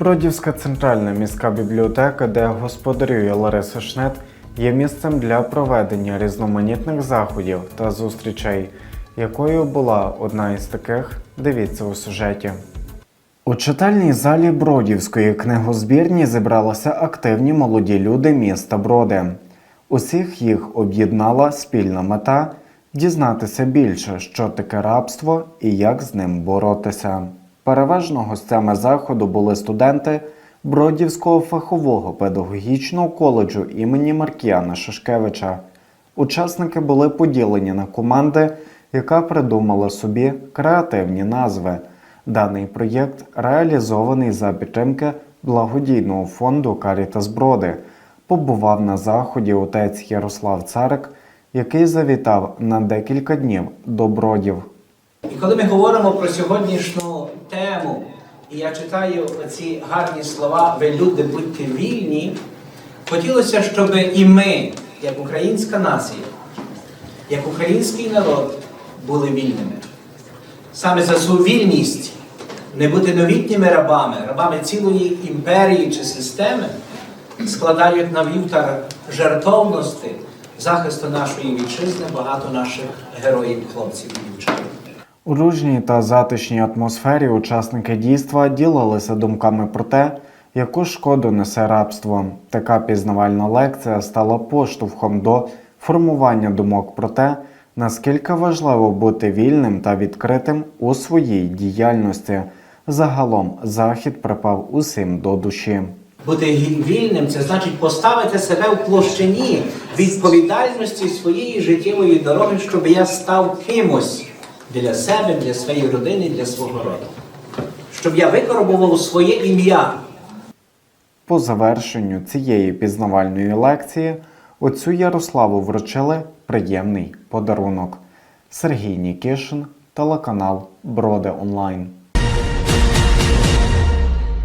Бродівська центральна міська бібліотека, де господарює Лариса Шнет, є місцем для проведення різноманітних заходів та зустрічей, якою була одна із таких. Дивіться у сюжеті. У читальній залі Бродівської книгозбірні зібралися активні молоді люди міста Броди. Усіх їх об'єднала спільна мета дізнатися більше, що таке рабство і як з ним боротися. Переважно гостями заходу були студенти Бродівського фахового педагогічного коледжу імені Маркіяна Шашкевича. Учасники були поділені на команди, яка придумала собі креативні назви. Даний проєкт реалізований за підтримки благодійного фонду Карітас Броди. Побував на заході отець Ярослав Царик, який завітав на декілька днів до Бродів. І коли ми говоримо про сьогоднішню тему, і я читаю ці гарні слова Ви люди, будьте вільні, хотілося, щоб і ми, як українська нація, як український народ, були вільними. Саме за свою вільність не бути новітніми рабами, рабами цілої імперії чи системи, складають на вівтар жертовності захисту нашої вітчизни багато наших героїв, хлопців і дівчат. У дружній та затишній атмосфері учасники дійства ділилися думками про те, яку шкоду несе рабство. Така пізнавальна лекція стала поштовхом до формування думок про те, наскільки важливо бути вільним та відкритим у своїй діяльності. Загалом захід припав усім до душі. Бути вільним це значить поставити себе в площині відповідальності своєї життєвої дороги, щоб я став кимось для себе, для своєї родини, для свого роду. Щоб я викоробував своє ім'я. По завершенню цієї пізнавальної лекції отцю Ярославу вручили приємний подарунок. Сергій Нікішин, телеканал Броди Онлайн.